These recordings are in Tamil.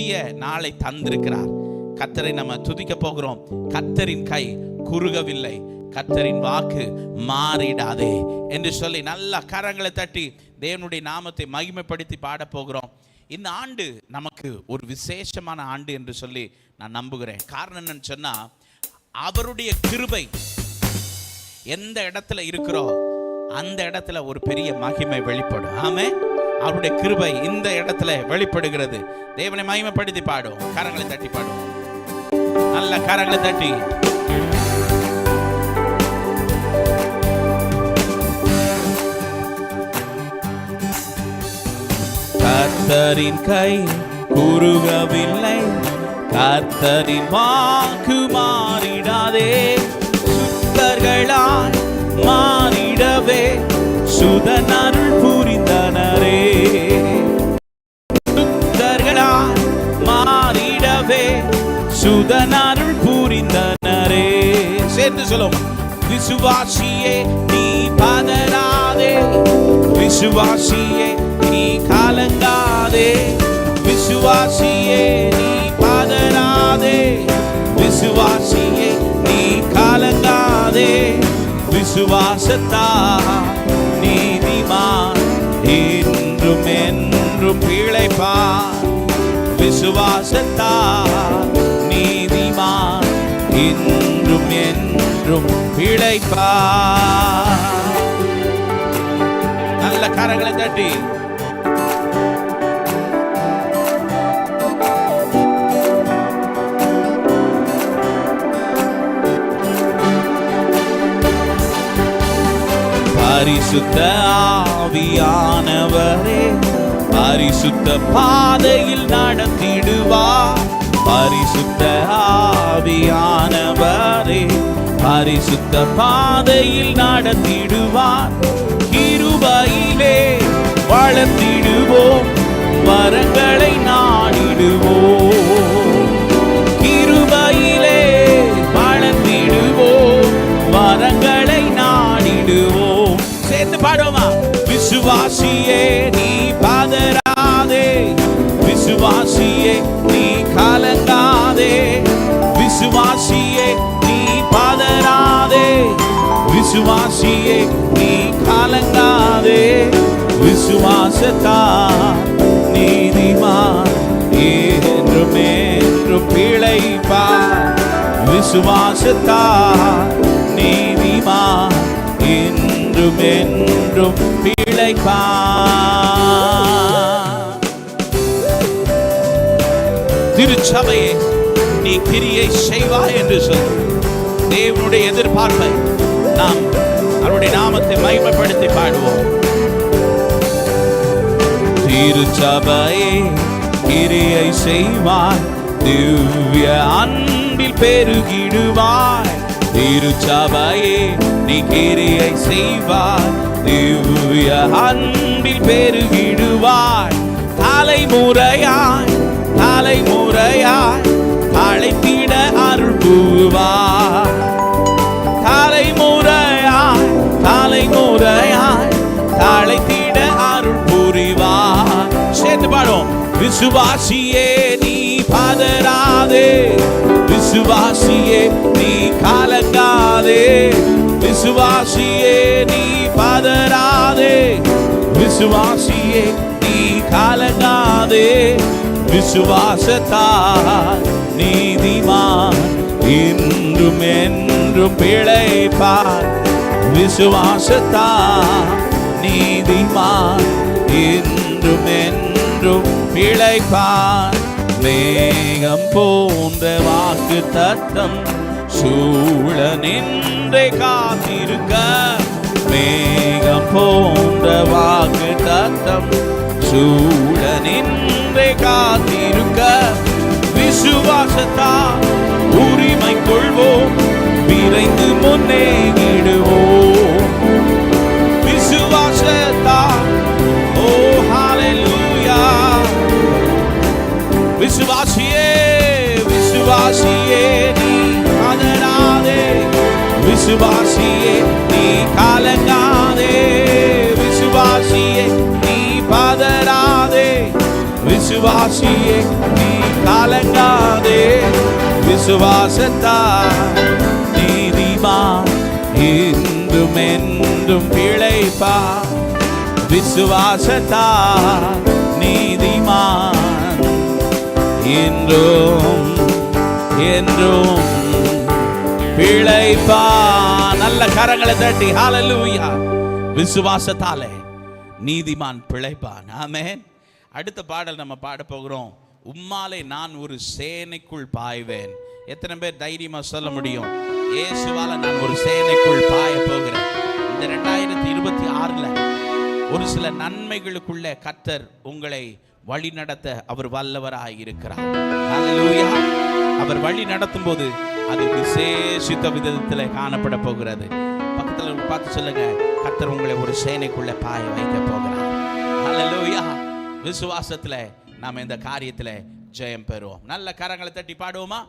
புதிய நாளை தந்திருக்கிறார். கத்தரை நம்ம துதிக்க போகிறோம். கத்தரின் கை குறுகவில்லை. கத்தரின் வாக்கு மாறிடாதே என்று சொல்லி நல்ல கரங்களை தட்டி தேவனுடைய நாமத்தை மகிமைப்படுத்தி பாட போகிறோம். இந்த ஆண்டு நமக்கு ஒரு விசேஷமான ஆண்டு என்று சொல்லி நான் நம்புகிறேன். காரணம் என்னன்னு சொன்னா அவருடைய கிருபை எந்த இடத்துல இருக்கிறோ அந்த இடத்துல ஒரு பெரிய மகிமை வெளிப்படும். ஆமே அவருடைய கிருபை இந்த இடத்துல வெளிப்படுகிறது. தேவனை மகிமைப்படுத்தி பாடும் கரங்களை தட்டி பாடும் நல்ல கரங்களை தட்டி. கர்த்தரின் கை குறுகவில்லை. கர்த்தரின் வாக்கு மாறிடாதே. சுத்தர்களால் மாறிடவே. சுதனருள் சேர்ந்து சொல்லும் விசுவாசியே நீ பதறாதே. விசுவாசியே நீ கலங்காதே. விசுவாசியே நீ பதறாதே. விசுவாசியே நீ கலங்காதே. விசுவாசத்தா நீதிமான் என்றும் என்றும் பிழைப்பான் விசுவாசத்தா நீதிமான் இன்றும் என்றும் என்றும் பிழைப்பா நல்ல கரங்களை தட்டி. பரிசுத்த ஆவியானவரே பரிசுத்த பாதையில் நடத்திடுவார். பரிசுத்த ஆவியானவரே பரிசுத்த பாதையில் நடத்திடுவார். கிருபையிலே வளர்த்திடுவோம் வரங்களை நாடிடுவோம். கிருபையிலே வளர்த்திடுவோம் வரங்களை நாடிடுவோம். சேர்ந்து பாடுவோமா? விசுவாசியே நீ பதறாதே விசுவாசியே விசுவாசியே நீ கலங்காதே. விசுவாசத்தா நீதிமா என்றும் என்றும் பிழைப்பார் விசுவாசத்தா நீதிமா என்றும் என்றும் பிழைப்பார் திருச்சபையே நீ கிரியை செய்வாய் என்று சொல் தேவனுடைய எதிர்பார்ப்பை நாம் அவருடைய நாமத்தை மகிமைப்படுத்தி பாடுவோம். திருச்சபையே கிரியை செய்வார் திவ்ய அன்பில் பெருகிடுவாய். திருச்சபையே நீ கிரியை செய்வார் திவ்ய அன்பில் பெருகிடுவாய். தலைமுறையாய் தலைமுறையாய் விசுவாசியே நீ பதறாதே விசுவாசியே நீ கலங்காதே. விசுவாசியே நீ பதறாதே விசுவாசியே நீ கலங்காதே. விசுவாசத்தா நீதிமான் இன்றும் என்றும் பிழைப்பார். விசுவாசத்தா நீதிமான் இன்றும் என்றும் பிழைப்பார். மேகம் போன்ற வாக்கு தத்தம் சூழ நின்றே காத்திருக்க. மேகம் போன்ற வாக்கு தத்தம் சூழ நின்றே காத்திருக்க. விசுவாசத்தா உரிமை கொள்வோம். விரைந்து முன்னேகி விசுவாசியே நீ கலங்காதே. விசுவாசியே நீ பதராதே விசுவாசியே நீ காலங்காதே. விசுவாசத்தா நீதிமா இன்றும் என்றும் பிழைப்பா விசுவாசத்தா நீதிமான் என்றும் என்றும். பிழைப்பா. நல்ல கரங்களை தட்டி. ஹாலலூயா விசுவாசத்தாலே நீதிமான் பிழைப்பான். ஆமென் அடுத்த பாடல் நம்ம பாட போகிறோம். உம்மாலே நான் ஒரு சேனைக்குள் பாய்வேன். எத்தனை பேர் தைரியமா சொல்ல முடியும்? இயேசுவால நான் ஒரு சேனைக்குள் பாய போகிறேன். இந்த ரெண்டாயிரத்தி இருபத்தி ஆறுல ஒரு சில நன்மைகளுக்குள்ள கத்தர் உங்களை வழி நடத்த அவர் வல்லவராய் இருக்கிறார் அவர் வழி நடத்தும் போது அது விசேஷித்த விதத்தில் காணப்பட போகிறது. பக்கத்தில் பார்த்து சொல்லுங்க. கத்தர் உங்களை ஒரு சேனைக்குள்ள பாய வைக்க போகிறார். ஹalleluya விசுவாசத்துல நாம இந்த காரியத்துல ஜெயம் பெறுவோம். நல்ல கரங்களை தட்டி பாடுவோமா?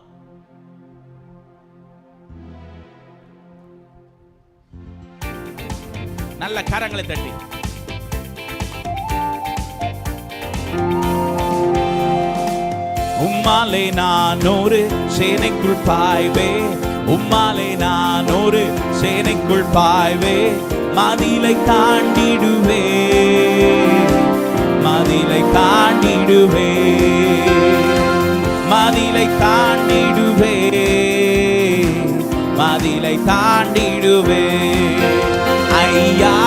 நல்ல கரங்களை தட்டி. உம்மாலே நான் ஒரு சேனைக்குள் பாய்வே. உம்மாலே நான் ஒரு சேனைக்குள் பாய்வே. மதிலை தாண்டிடுவே. மதிலை தாண்டிடுவே. மதிலை தாண்டிடுவே. மதிலை தாண்டிடுவே. ஐயா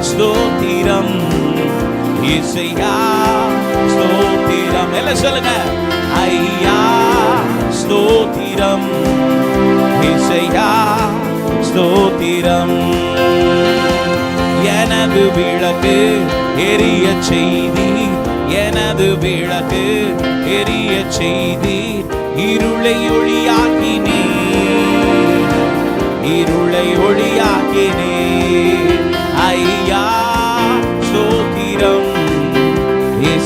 ஸ்தோத்திரம். இசையா ஸ்தோத்திரம். எல்லாம் சொல்லுங்க. ஐயா ஸ்தோத்திரம். இசையா ஸ்தோத்திரம். எனது விளக்கு எரிய செய்தி எனது விளக்கு எரிய செய்தி இருளை ஒளியாக்கினே இருளை ஒளியாக்கினே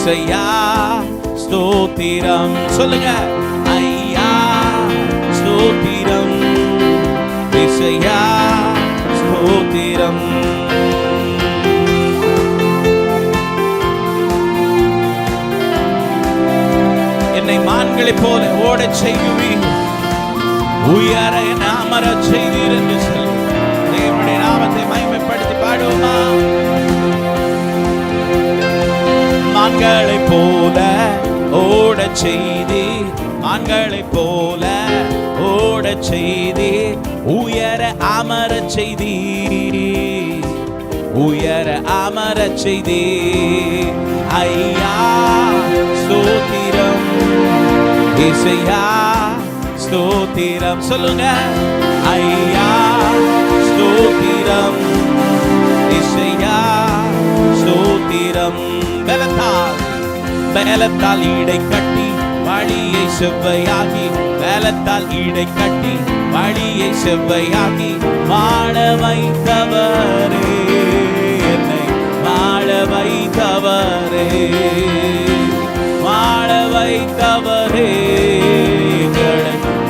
இசையா ஸ்தோத்திரம். சொல்லுங்க. ஐயா ஸ்தோத்திரம். இசையா ஸ்தோத்திரம். என்னை மான்களைப் போல ஓடச் செய்யுவீர். உயர என ஆண்களை போல ஓட செய்தி ஆண்களை போல ஓட செய்தி உயர அமர செய்தி உயர அமரச் செய்தி ஐயா ஸ்தோத்திரம். இசையா ஸ்தோத்திரம். சொல்லுங்க. ஐயா ஸ்தோத்திரம். ஸ்தோத்திரம் பலத்தால் பலத்தால் இடை கட்டி வழியை செவ்வையாகி பலத்தால் இடை கட்டி வழியை செவ்வையாகி வாழ வைத்தவரே என்னை வாழ வைத்தவரே. வாழ வைத்தவரே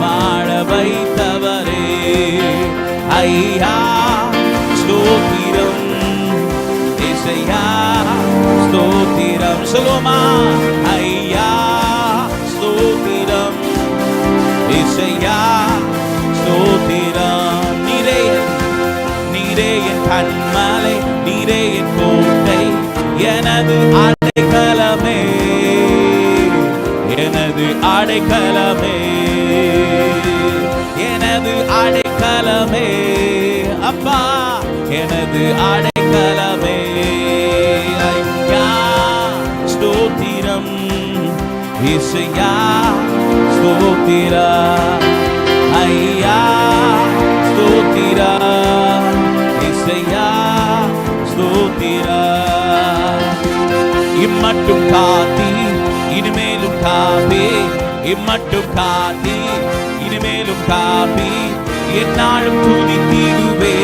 வாழ வைத்தவரே. ஐயா ஸ்தோத்திரம் சொல்லுமா ஐயா ஸ்தோத்திரம் இசையா ஸ்தோத்திரம் நீரே நீரே என் கண்மலை நீரே என் கோட்டை எனது அடைக்கலமே எனது அடைக்கலமே எனது அடைக்கலமே அப்பா எனது அடை இசையா ஸ்தோத்திரா ஐயா ஸ்தோத்திரா இசையா ஸ்தோத்திரா இம்மட்டும் காத்தி இனிமேலும் காப்பி இம்மட்டும் காத்தி இனிமேலும் காப்பி என்னாலும் துதித்திடுவே.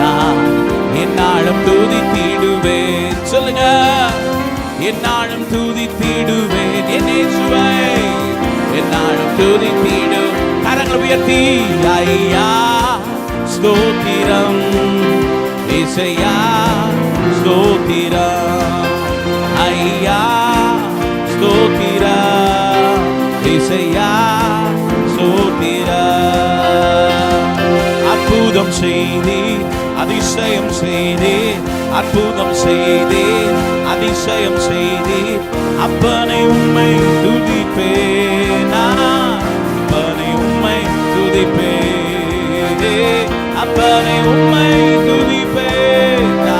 நான் என்னாலும் துதித்திடுவேன். சொல்லுங்க. என்னாலும் துதித்திடுவேன். என் இயேசுவை என்னாலும் துதித்திடு. கரங்களை உயர்த்தி ஐயா ஸ்தோத்திரம். இசையா ஸ்தோத்திரம். ஐயா ஸ்தோத்திரம். இசையா ஸ்தோத்திரம். அற்புதம் செய்தீர். அதிசயம் செய்தி அற்புதம் செய்தி அதிசயம் செய்தி அப்பனை உம்மை துதிப்பேனா. அப்பனை உண்மை துதிப்பே அப்பனை உண்மை துதிப்பேனா.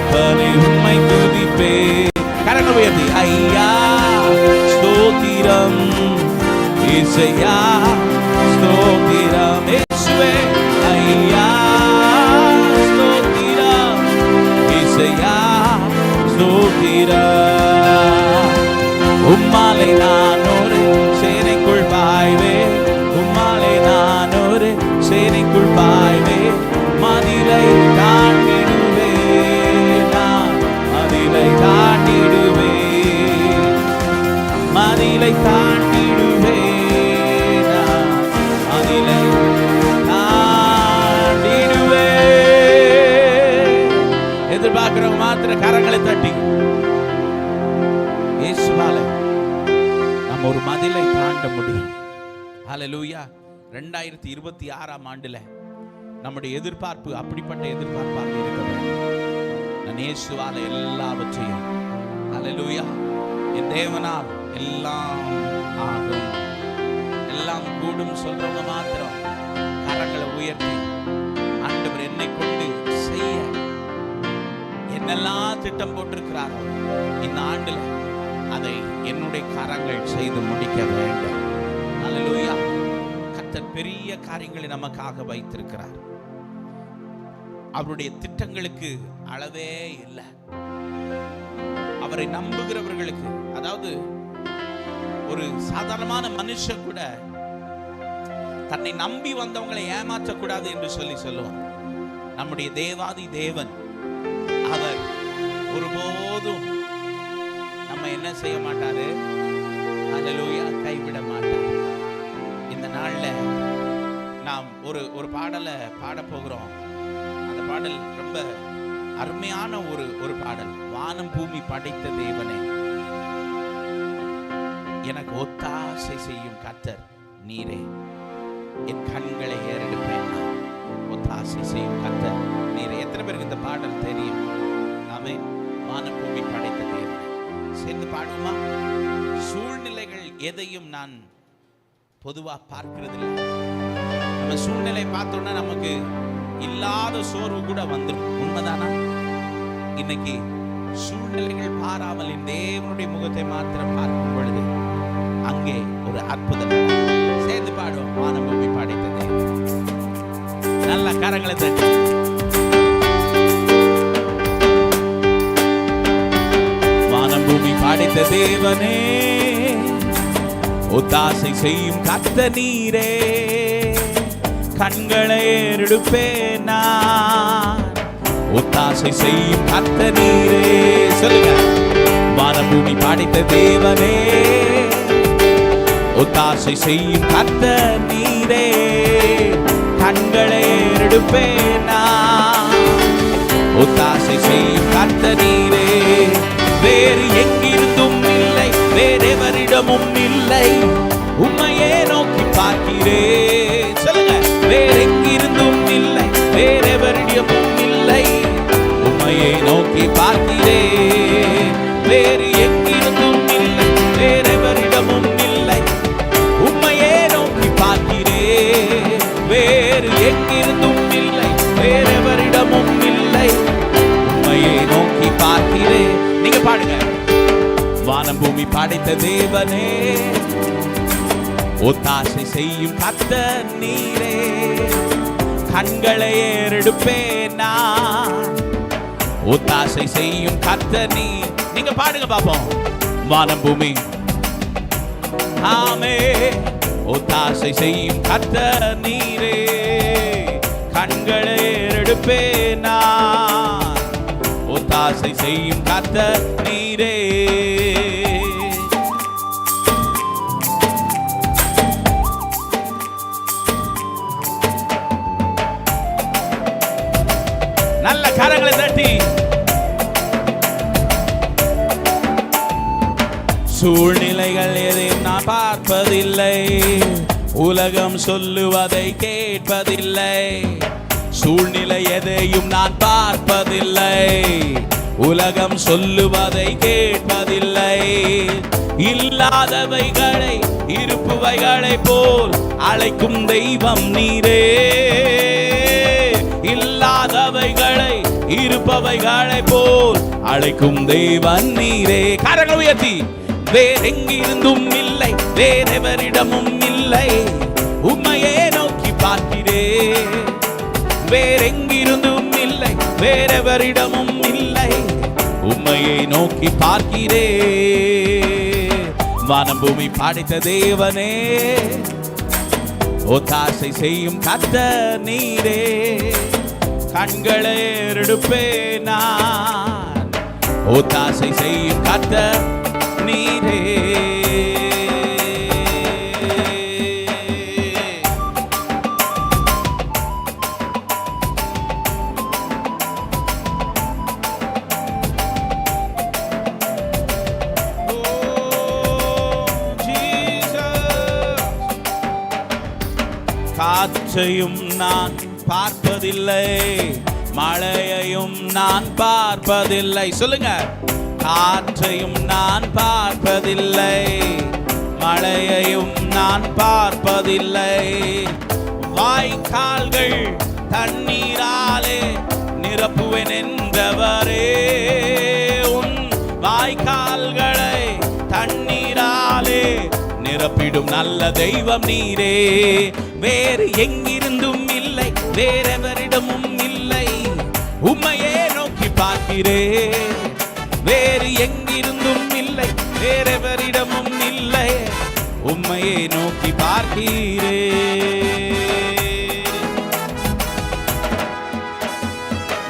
அப்பனை உண்மை துதிப்பே கரங்கள் உயர்த்தி ஐயா ஸ்தோத்திரம் இசையா ரெண்டாயிரத்தி இருபத்தி ஆறாம் ஆண்டுல நம்முடைய எதிர்பார்ப்பு அப்படிப்பட்ட எதிர்பார்ப்பாக இருக்க வேண்டும். நான் எல்லாவற்றையும். அலலூயா என் தேவனால் எல்லாம் ஆகும். எல்லாம் கூடும் சொல்றவங்க மாத்திரம் கரங்களை உயர்த்தி ஆண்டவர் என்னை கொண்டு செய்ய. என்னெல்லாம் திட்டம் போட்டிருக்கிறாரோ இந்த ஆண்டுல அதை என்னுடைய கரங்கள் செய்து முடிக்க வேண்டும். அலலூயா கர்த்தர் பெரிய காரியங்களை நமக்காக வைத்திருக்கிறார். அவருடைய திட்டங்களுக்கு அளவே இல்லை. அவரை நம்புகிறவர்களுக்கு அதாவது ஒரு சாதாரணமான மனுஷன் கூட தன்னை நம்பி வந்தவங்களை ஏமாற்றக்கூடாது என்று சொல்லி சொல்லுவான் நம்முடைய தேவாதி தேவன் அவர் ஒருபோதும் நம்ம என்ன செய்ய மாட்டாரு? அல்லேலூயா கைவிட மாட்டார். நாள்ல நாம் ஒரு ஒரு பாடலை பாட போகிறோம். அந்த பாடல் ரொம்ப அருமையான ஒரு ஒரு பாடல். வானம் பூமி படைத்த தேவனே. எனக்கு ஒத்தாசை செய்யும் கத்தர் நீரே. என் கண்களை ஏறெடுப்பேன் ஒத்தாசை செய்யும் கத்தர் நீரே. எத்தனை பேருக்கு இந்த பாடல் தெரியும்? நாமே வானம் பூமி படைத்த தேவன். சேர்ந்து பாடுவோமா? சூழ்நிலைகள் எதையும் நான் பொதுவா பார்க்கிறதில்லை. நம்ம சூழ்நிலை பார்த்தோம்னா நமக்கு இல்லாத சோர்வு கூட வந்துடும் உண்மைதானா? இன்னைக்கு சூழ்நிலைகள் பாராமல் என் தேவனுடைய முகத்தை மாத்திரம் பார்க்கும் பொழுது அங்கே ஒரு அற்புதம். சேர்ந்து பாடுவோம். வானம் பூமி படைத்த நல்ல கரங்களை தட்டி. வானம் பூமி படைத்த தேவனே. ஒத்தாசை செய்யும் கத்த நீரே. கண்களை ஏறெடுப்பேன் நான். ஒத்தாசை செய்யும் கத்த நீரே. சொல்லுங்க. வானபூமி பூமி படைத்த தேவனே. ஒத்தாசை செய்யும் கத்த நீரே. கண்களை ஏறெடுப்பேன் நான். ஒத்தாசை செய்யும் கத்த நீரே. வேறு எங்கிருந்தும் எவரிடமும் இல்லை. உண்மையே நோக்கி பார்க்கிறேன். சொல்லுங்க வேற எங்கிருந்தும் இல்லை வேறெவரிடமும் இல்லை. படைத்த தேவனே. ஒத்தாசை செய்யும் கத்த நீரே. கண்களை ஏறெடுப்பேனா ஒத்தாசை செய்யும் கத்த நீ. நீங்க பாடுங்க பாப்போம். வானம் பூமி. ஆமே. ஒத்தாசை செய்யும் கத்த நீரே. கண்களை ஏறெடுப்பேனா ஒத்தாசை செய்யும் கத்த நீரே. உலகம் சொல்லுவதை கேட்பதில்லை. சூழ்நிலை எதையும் நான் பார்ப்பதில்லை. உலகம் சொல்லுவதை கேட்பதில்லை. இல்லாதவைகளை இருப்புவைகளை போல் அழைக்கும் தெய்வம் நீரே. இல்லாதவைகளை இருப்பவைகளை போல் அழைக்கும் தெய்வன் நீரே. கரங்கள் உயர்த்தி வேறெங்கிருந்தும் இல்லை வேறெவரிடமும் இல்லை. உம்மையே நோக்கி பார்க்கிறே. வேறெங்கிருந்தும் இல்லை வேறெவரிடமும் இல்லை. உம்மையை நோக்கி பார்க்கிறே. வானம் பூமி படைத்த தேவனே ஒத்தாசை செய்யும் கத்த நீரே. கண்களை எடுப்பே நான் ஒத்தாசை செய்யும் கத்த நீரே. காற்றையும் நான் பார்ப்பதில்லை. மழையையும் நான் பார்ப்பதில்லை. சொல்லுங்க. காற்றையும் நான் பார்ப்பதில்லை. மழையையும் நான் பார்ப்பதில்லை. வாய்க்கால்கள் தண்ணீராலே நிரப்புவேன் என்றவரே. நிரப்பிடும் நல்ல தெய்வம் நீரே. வேறு எங்கிருந்தும் இல்லை வேறெவரிடமும் இல்லை. உம்மையே நோக்கி பார்க்கிறே. வேறு எங்கிருந்தும் இல்லை வேறெவரிடமும் இல்லை. உம்மையே நோக்கி பார்க்கிறே.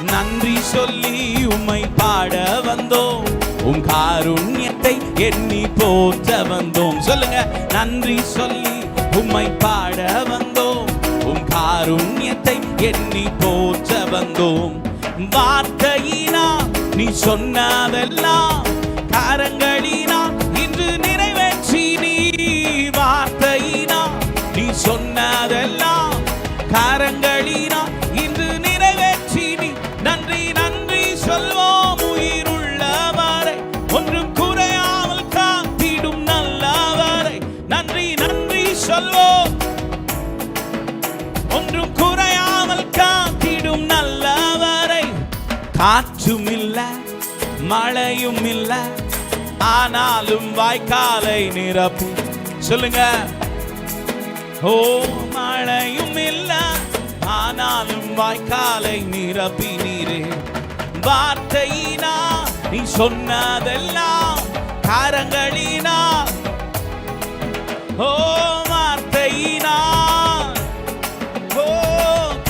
நன்றி சொல்லி உம்மை பாட வந்தோம். உம் காருண்யத்தை எண்ணி போற்ற வந்தோம். சொல்லுங்க நன்றி சொல்லி உம்மை பாட வந்தோம். உம் காருண்யத்தை எண்ணி போற்ற வந்தோம். வார்த்தையினா நீ சொன்னதெல்லாம் காரங்களினா மழையும் இல்ல ஆனாலும் வாய்க்காலை நிரப்பி சொல்லுங்க. ஓ மழையும் இல்ல ஆனாலும் வாய்க்காலை நிரப்பி நீரே வார்த்தையினா நீ சொன்னதெல்லாம் காரங்களினா. ஓ வார்த்தையினா. ஓ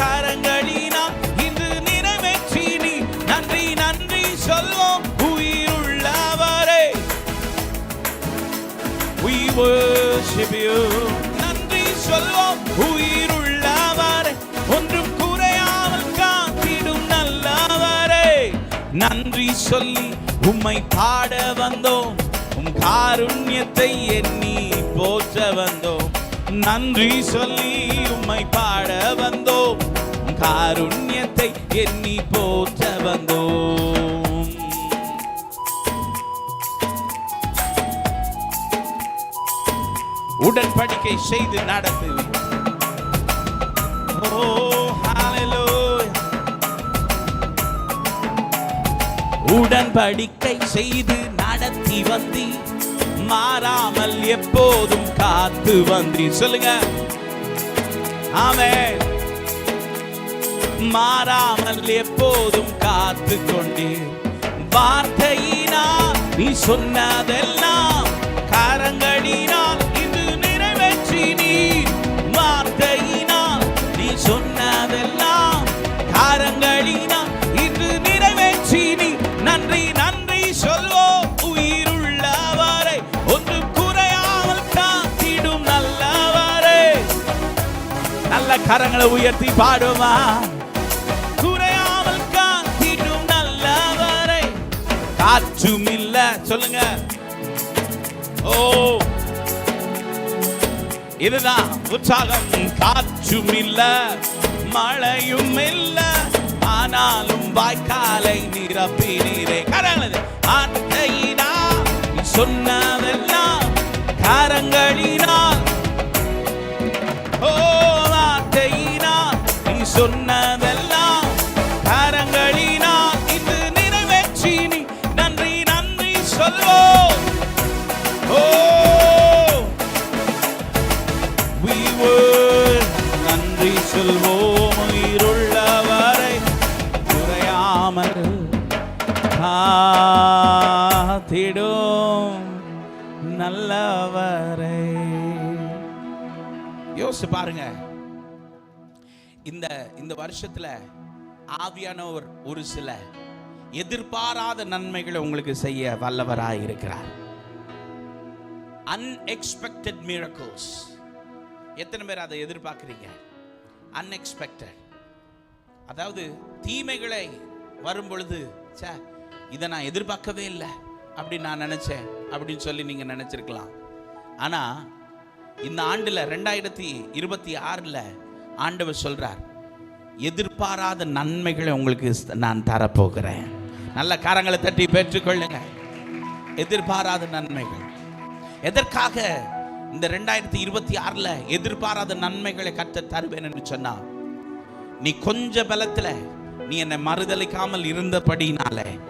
காரங்களினா. இன்று நிறைவேற்றி நீ. நன்றி நன்றி சொல்வோம் worship you. நன்றி சொல்வோம் உயிருள்ளவரே. ஒன்றும் குறையாமல் காத்திடும் நல்லவரே. நன்றி சொல்லி உம்மை பாட வந்தோம். உம் காருண்யத்தை எண்ணி போற்ற வந்தோம். நன்றி சொல்லி உம்மை பாட வந்தோம். காருண்யத்தை எண்ணி போற்ற வந்தோம். உடன்படிக்கை செய்து நடத்துவேன் உடன்படிக்கை செய்து நடத்தி வந்தி மாறாமல் எப்போதும் காத்து வந்தி. சொல்லுங்க. ஆமென். மாறாமல் எப்போதும் காத்து கொண்டே. வார்த்தையினால் நீ சொன்னதெல்லாம் கரங்களை உயர்த்தி பாடுமா? குறையாமல் காத்திடும் நல்லவரை. காற்றும் இல்ல சொல்லுங்க. ஓ. இதுதான் உற்சாகம். காற்றும் இல்ல மழையும் இல்ல ஆனாலும் வாய்க்காலை நிரப்பினீரே. கரங்களது ஆட்டையினா சொன்னதெல்லாம் கரங்களினா சொன்ன வருஷத்துல ஆவியானவர் ஒரு சில எதிர்பாராத நன்மைகளை உங்களுக்கு செய்ய வல்லவராக இருக்கிறார். Unexpected miracles. எத்தனை பேர் அதை எதிர்பார்க்குறீங்க? அன்எக்ஸ்பெக்டட் அதாவது தீமைகளை வரும் பொழுது ச்சே இதை நான் எதிர்பார்க்கவே இல்லை அப்படின்னு நான் நினைச்சேன் அப்படின்னு சொல்லி நீங்க நினைச்சிருக்கலாம். ஆனா இந்த ஆண்டுல ரெண்டாயிரத்தி இருபத்தி ஆறுல ஆண்டவர் சொல்றார் எதிர்பாராத நன்மைகளை உங்களுக்கு நான் தரப்போகிறேன். நல்ல கரங்களை தட்டி பெற்றுக்கொள்ளுங்க. எதிர்பாராத நன்மைகள். எதற்காக இந்த ரெண்டாயிரத்தி இருபத்தி ஆறில் எதிர்பாராத நன்மைகளை கற்று தருவேன் என்று சொன்னா நீ கொஞ்ச பலத்தில் நீ என்னை மறுதலிக்காமல் இருந்தபடினாலே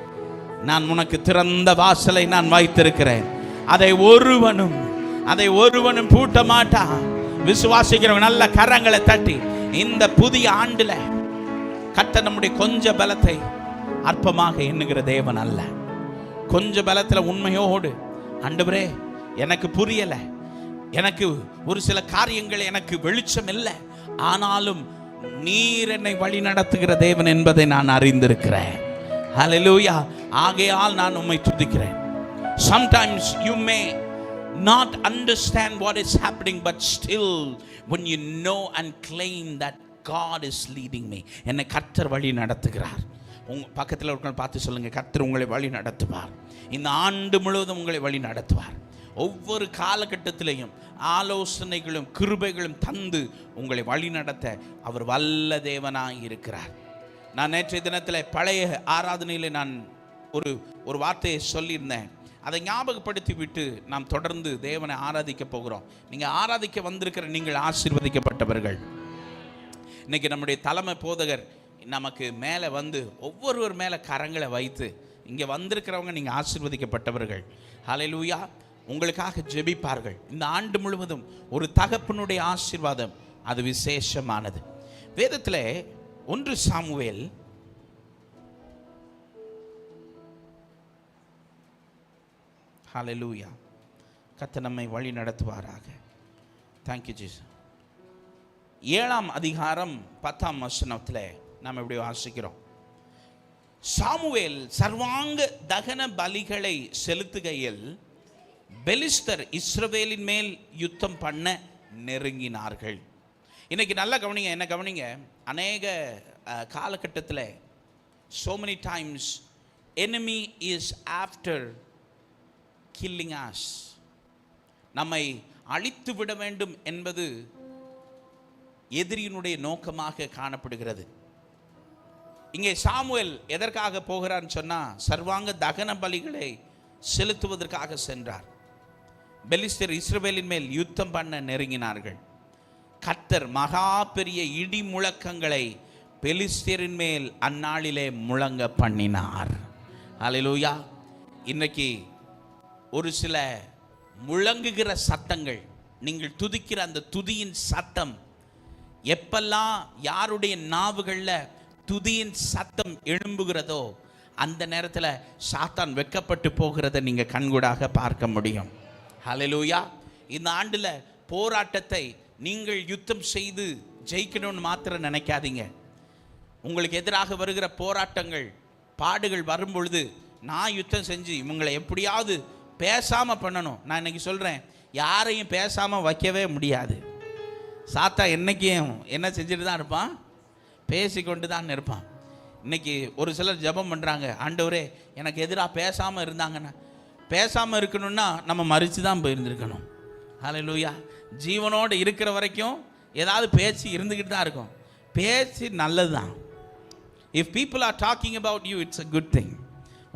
நான் உனக்கு திறந்த வாசலை நான் வைத்திருக்கிறேன். அதை ஒருவனும் அதை ஒருவனும் பூட்ட மாட்டான். விசுவாசிக்கிறவங்க நல்ல கரங்களை தட்டி இந்த புதிய ஆண்டுல கத்த நம்முடைய கொஞ்ச பலத்தை அற்பமாக எண்ணுகிற தேவன் அல்ல. கொஞ்ச பலத்துல உண்மையோடு ஆண்டவரே எனக்கு புரியல. எனக்கு ஒரு சில காரியங்கள் எனக்கு வெளிச்சம் இல்லை. ஆனாலும் நீர் என்னை வழி நடத்துகிற தேவன் என்பதை நான் அறிந்திருக்கிறேன். ஹலலூயா ஆகையால் நான் உம்மை துதிக்கிறேன். Sometimes you may not understand what is happening but still when you know and claim that God is leading me என்னை கர்த்தர் வழி நடத்துகிறார். உங்க பக்கத்தில் இருக்கிற பார்த்து சொல்லுங்கள் கர்த்தர் உங்களை வழி நடத்துவார். இந்த ஆண்டு முழுவதும் உங்களை வழி நடத்துவார். ஒவ்வொரு காலகட்டத்திலையும் ஆலோசனைகளும் கிருபைகளும் தந்து உங்களை வழி நடத்த அவர் வல்ல தேவனாக இருக்கிறார். நான் நேற்றைய தினத்தில் பழைய ஆராதனையில் நான் ஒரு ஒரு வார்த்தையை சொல்லியிருந்தேன். அதை ஞாபகப்படுத்தி விட்டு நாம் தொடர்ந்து தேவனை ஆராதிக்க போகிறோம். நீங்கள் ஆராதிக்க வந்திருக்கிற நீங்கள் ஆசீர்வதிக்கப்பட்டவர்கள். இன்னைக்கு நம்முடைய தலைமை போதகர் நமக்கு மேலே வந்து ஒவ்வொருவர் மேலே கரங்களை வைத்து இங்கே வந்திருக்கிறவங்க நீங்கள் ஆசீர்வதிக்கப்பட்டவர்கள். ஹலெலூயா உங்களுக்காக ஜெபிப்பார்கள். இந்த ஆண்டு முழுவதும் ஒரு தகப்பனுடைய ஆசீர்வாதம் அது விசேஷமானது. வேதத்தில் ஒன்று சாமுவேல் ஹலலூயா கத்த நம்மை வழி நடத்துவாராக. தேங்க்யூ ஜீஸ் ஏழாம் அதிகாரம் பத்தாம் வசனத்தில் நாம் எப்படி வாசிக்கிறோம்? சாமுவேல் சர்வாங்க தகன பலிகளை செலுத்துகையில் பெலிஸ்தர் இஸ்ரவேலின் மேல் யுத்தம் பண்ண நெருங்கினார்கள். இன்னைக்கு நல்லா கவனிங்க என்ன கவனிங்க? அநேக காலகட்டத்தில் so many times enemy is after killing us. நம்மை அழித்து விட வேண்டும் என்பது எதிரியினுடைய நோக்கமாக காணப்படுகிறது. இங்கே சாமுவேல் எதற்காக போகிறான்னு சொன்னால் சர்வாங்க தகன பலிகளை செலுத்துவதற்காக சென்றார். பெலிஸ்தர் இஸ்ரவேலின் மேல் யுத்தம் பண்ண நெருங்கினார்கள். கத்தர் மகா பெரிய இடி முழக்கங்களை பெலிஸ்தரின் மேல் அந்நாளிலே முழங்க பண்ணினார். அல்லேலூயா இன்னைக்கு ஒரு சில முழங்குகிற சத்தங்கள் நீங்கள் துதிக்கிற அந்த துதியின் சத்தம் எப்பெல்லாம் யாருடைய நாவுகளில் துதியின் சத்தம் எழும்புகிறதோ அந்த நேரத்தில் சாத்தான் வெக்கப்பட்டு போகிறத நீங்கள் கண்கூடாக பார்க்க முடியும். ஹலலூயா இந்த ஆண்டில் போராட்டத்தை நீங்கள் யுத்தம் செய்து ஜெயிக்கணும்னு மாத்திரம் நினைக்காதீங்க. உங்களுக்கு எதிராக வருகிற போராட்டங்கள் பாடுகள் வரும்பொழுது நான் யுத்தம் செஞ்சு இவங்களை எப்படியாவது பேசாமல் பண்ணணும். நான் இன்னைக்கு சொல்கிறேன் யாரையும் பேசாமல் வைக்கவே முடியாது. சாத்தா என்றைக்கும் என்ன செஞ்சுட்டு தான் இருப்பான்? பேசிக்கொண்டு தான் இருப்பான். இன்னைக்கு ஒரு சிலர் ஜெபம் பண்ணுறாங்க ஆண்டவரே எனக்கு எதிராக பேசாமல் இருந்தாங்கன்னா பேசாமல் இருக்கணும்னா நம்ம மறித்து தான் போயிருந்துருக்கணும். லூயா ஜீவனோடு இருக்கிற வரைக்கும் ஏதாவது பேச்சு இருந்துக்கிட்டு தான் இருக்கும். பேச்சு நல்லது தான் if people are talking about you it's a good thing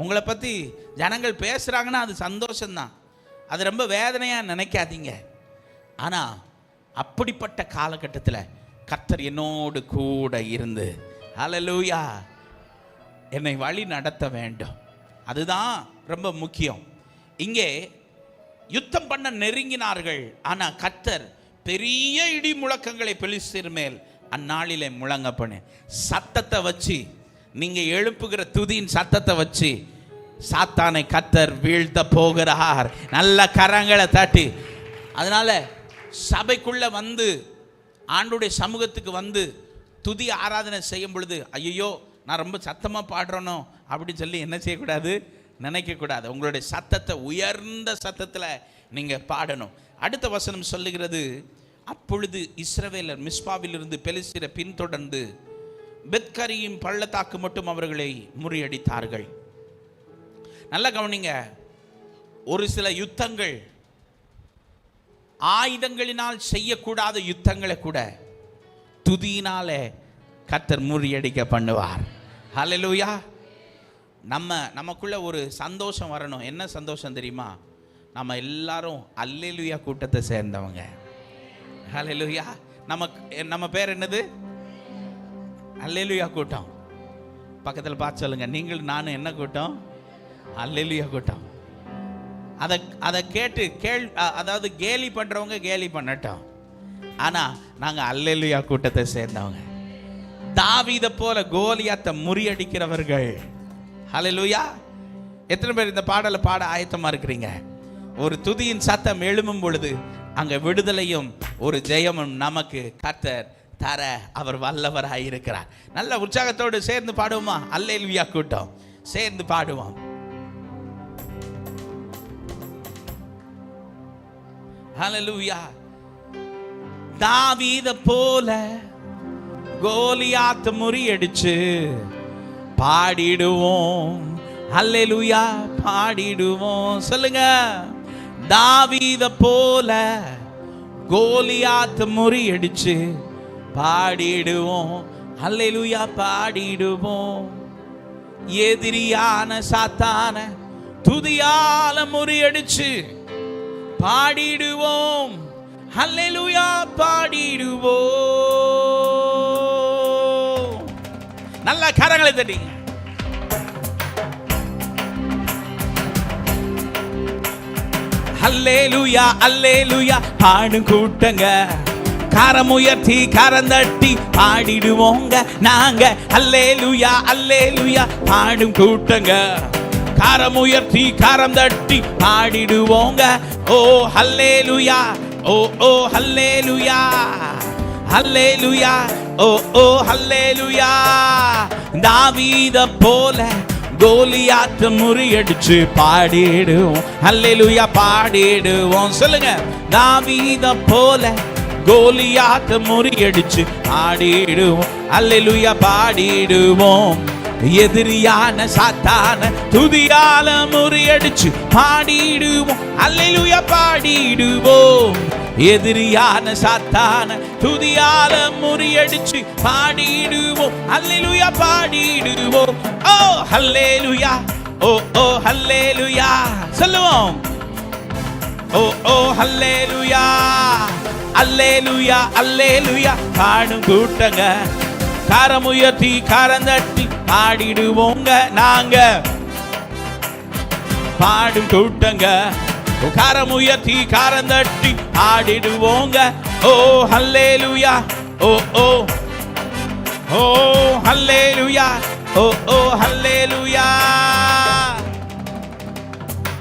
உங்களை பற்றி ஜனங்கள் பேசுகிறாங்கன்னா அது சந்தோஷம்தான். அது ரொம்ப வேதனையாக நினைக்காதீங்க. ஆனால் அப்படிப்பட்ட காலகட்டத்தில் கர்த்தர் என்னோடு கூட இருந்து அலலூயா என்னை வழி நடத்த வேண்டும். அதுதான் ரொம்ப முக்கியம். இங்கே யுத்தம் பண்ண நெருங்கினார்கள். ஆனால் கர்த்தர் பெரிய இடி முழக்கங்களை பெலிஸ்தீர் மேல் அந்நாளிலே முழங்க பண்ணு சத்தத்தை வச்சு நீங்கள் எழுப்புகிற துதியின் சத்தத்தை வச்சு சாத்தானை கத்தர் வீழ்த்த போகிறார். நல்ல கரங்களை தாட்டி. அதனால் சபைக்குள்ளே வந்து ஆண்டுடைய சமூகத்துக்கு வந்து துதி ஆராதனை செய்யும் பொழுது ஐயோ நான் ரொம்ப சத்தமாக பாடுறேனோ அப்படின்னு சொல்லி என்ன செய்யக்கூடாது? நினைக்கக்கூடாது உங்களுடைய சத்தத்தை உயர்ந்த சத்தத்தில் நீங்கள் பாடணும். அடுத்த வசனம் சொல்லுகிறது அப்பொழுது இஸ்ரவேலர் மிஸ்பாவிலிருந்து பெலிசிற பின்தொடர்ந்து பெத்கரியும் பள்ளத்தாக்கு மட்டும் அவர்களை முறியடித்தார்கள். நல்லா கவனிங்க. ஒரு சில யுத்தங்கள் ஆயுதங்களினால் செய்யக்கூடாத யுத்தங்களை கூட துதியினால கத்தர் முறியடிக்க பண்ணுவார். ஹலலூயா நம்ம நமக்குள்ள ஒரு சந்தோஷம் வரணும். என்ன சந்தோஷம் தெரியுமா? நம்ம எல்லாரும் அல்லேலுயா கூட்டத்தை சேர்ந்தவங்க. ஹalleluya நமக்கு நம்ம பேர் என்னது? அல்லேலுயா கூட்டம். பக்கத்தில் பார்த்து சொல்லுங்க. நீங்கள் நானும் என்ன கூட்டம்? அல்லேலுயா கூட்டம். அதை அதை கேட்டு கேள் அதாவது கேலி பண்ணுறவங்க கேலி பண்ணட்டும். ஆனால் நாங்கள் அல்லேலுயா கூட்டத்தை சேர்ந்தவங்க. தாவீதை போல கோலியாத்தை முறியடிக்கிறவர்கள். ஹalleluya எத்தனை பேர் இந்த பாடலை பாட ஆயத்தமாக இருக்கிறீங்க? ஒரு துதியின் சத்தம் எழும்பும் பொழுது அங்கே விடுதலையும் ஒரு ஜெயமும் நமக்கு கர்த்தர் தர அவர் வல்லவராக இருக்கிறார். நல்ல உற்சாகத்தோடு சேர்ந்து பாடுவோமா? அல்லேல்வியா கூட்டம். சேர்ந்து பாடுவோம். ஹalleluya. தாவீத போல கோலியாத் முறியடிச்சு பாடிடுவோம். அல்லேலூயா பாடிடுவோம். சொல்லுங்க. தாவீத போல கோலியாத் முறியடிச்சு பாடிடுவோம். அல்லேலூயா பாடிடுவோம். எதிரியான சாத்தான துதியால முறியடிச்சு பாடிடுவோம். அல்லேலூயா பாடிடுவோம். நல்ல கரங்களை தட்டி அல்லேலுயா அல்லேலுயா பாடும் கூட்டங்க. கரமுயர்த்தி கரந்தட்டி பாடிடுவோங்க நாங்க. அல்லேலூயா அல்லேலூயா பாடும் கூட்டங்க. கரமுயர்த்தி கரம் தட்டி பாடிடுவோங்க. ஓ ஹல்லேலூயா ஓ ஓ ஹல்லேலூயா ஹல்லேலூயா ஓ ஓ ஹல்லேலூயா தாவீத போல கோலியாத்து முறியடிச்சு பாடிடுவோம். அல்லேலூயா பாடிடுவோம். சொல்லுங்க தாவீத போல கோலியாத்த முறியடிச்சு ஆடிடுவோம். அல்லேலூயா பாடிடுவோம். எதிரியான சாத்தான துதியால முறியடிச்சு பாடிடுவோம் அல்லேலூயா பாடிடுவோம். எதிரியான சாத்தான துதியால முறியடிச்சு பாடிடுவோம் அல்லேலூயா பாடிடுவோம். ஓ ஹல்லேலுயா ஓ ஓ ஹல்லேலூயா சொல்லுவோம். ஓ ஓ ஹல்லேலூயா அல்லேலூயா அல்லேலூயா பாடும் கூட்டங்க கரமுயர்த்தி கரந்தட்டி பாடிடுவோங்க நாங்க. பாடும் கூட்டங்க கரமுயர்த்தி கரந்தட்டி ஆடிடுவோங்க ஓ ஹல்லேலூயா ஓ ஓ. ஓ ஹல்லேலூயா ஓ ஓ ஹல்லேலூயா